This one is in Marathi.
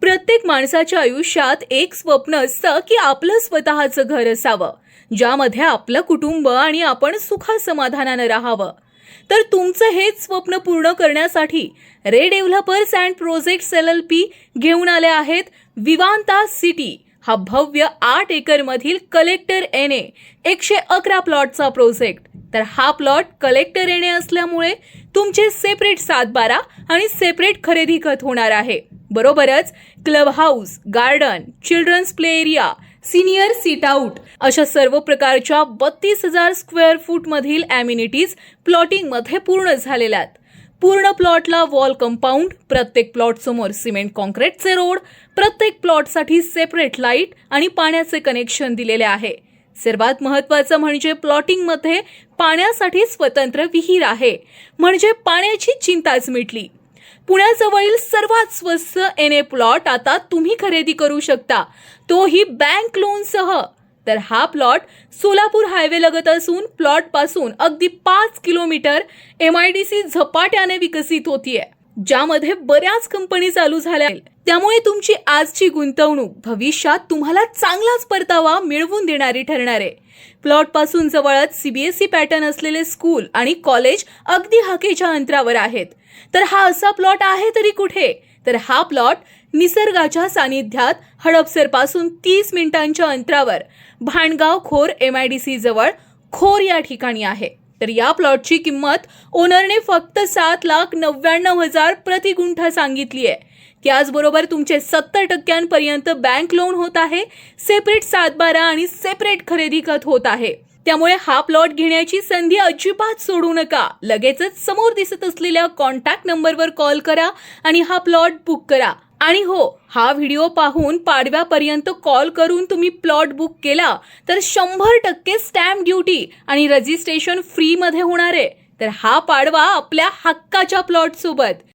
प्रत्येक माणसाच्या आयुष्यात एक स्वप्न असतं की आपलं स्वतःचं घर असावं ज्यामध्ये आपलं कुटुंब आणि आपण सुखासमाधानानं राहावं. तर तुमचं हेच स्वप्न पूर्ण करण्यासाठी ray developers and projects L L P घेऊन आले आहेत विवांता सिटी हा भव्य आठ एकरमधील कलेक्टर एन ए एकशे अकरा प्लॉटचा प्रोजेक्ट. तर हा प्लॉट कलेक्टर येणे असल्यामुळे तुमचे सेपरेट सातबारा आणि सेपरेट खरेदी खत होणार आहे. बरोबरच club house garden children's play area senior sit out अशा सर्व प्रकारच्या बत्तीस हजार स्क्वेअर फूट मधील प्लॉटिंगमध्ये प्लॉटिंगमध्ये पूर्ण झालेल्या आहेत पूर्ण प्लॉटला वॉल कंपाऊंड प्रत्येक प्लॉट समोर सिमेंट कॉन्क्रीटचे रोड प्रत्येक प्लॉटसाठी सेपरेट लाइट आणि पाण्याचे कनेक्शन दिलेले आहे. सर्वात महत्वाचं म्हणजे प्लॉटिंगमध्ये पाण्यासाठी स्वतंत्र विहीर आहे. म्हणजे पाण्याची चिंताच मिटली. पुण्याजवळील सर्वात स्वस्त एन ए प्लॉट आता तुम्ही खरेदी करू शकता. तोही बँक लोनसह. तर हा प्लॉट सोलापूर हायवे लगत असून प्लॉटपासून अगदी पाच kilometre M I D C झपाट्याने विकसित होतीये. ज्यामध्ये बऱ्याच कंपनी चालू झाल्या. आहेत. त्यामुळे तुमची आजची गुंतवणूक भविष्यात तुम्हाला चांगलाच परतावा मिळवून देणारी ठरणार आहे. प्लॉटपासून जवळच सीबीएसई पॅटर्न असलेले स्कूल आणि कॉलेज अगदी हाकेच्या अंतरावर आहेत. तर हा असा प्लॉट आहे तरी कुठे? तर हा प्लॉट निसर्गाच्या सानिध्यात हडपसरपासून तीस मिनिटांच्या अंतरावर भांडगाव खोर एम आय डी सी जवळ खोर या ठिकाणी आहे. तर या प्लॉटची किंमत ओनरने फक्त सात लाख नव्याण्णव हजार प्रति गुंठा सांगितली आहे त्याचबरोबर तुमचे सत्तर टक्क्यांपर्यंत बँक लोन होत आहे सेपरेट सातबारा आणि सेपरेट खरेदी खत होत आहे. त्यामुळे हा प्लॉट घेण्याची संधी अजिबात सोडू नका. लगेचच समोर दिसत असलेल्या कॉन्टॅक्ट नंबरवर कॉल करा आणि हा प्लॉट बुक करा. आणि हो हा व्हिडिओ पाहून पाडव्यापर्यंत कॉल करून तुम्ही प्लॉट बुक केला तर शंभर टक्के स्टॅम्प ड्युटी आणि रजिस्ट्रेशन फ्रीमध्ये होणार आहे. तर हा पाडवा आपल्या हक्काच्या प्लॉट सोबत.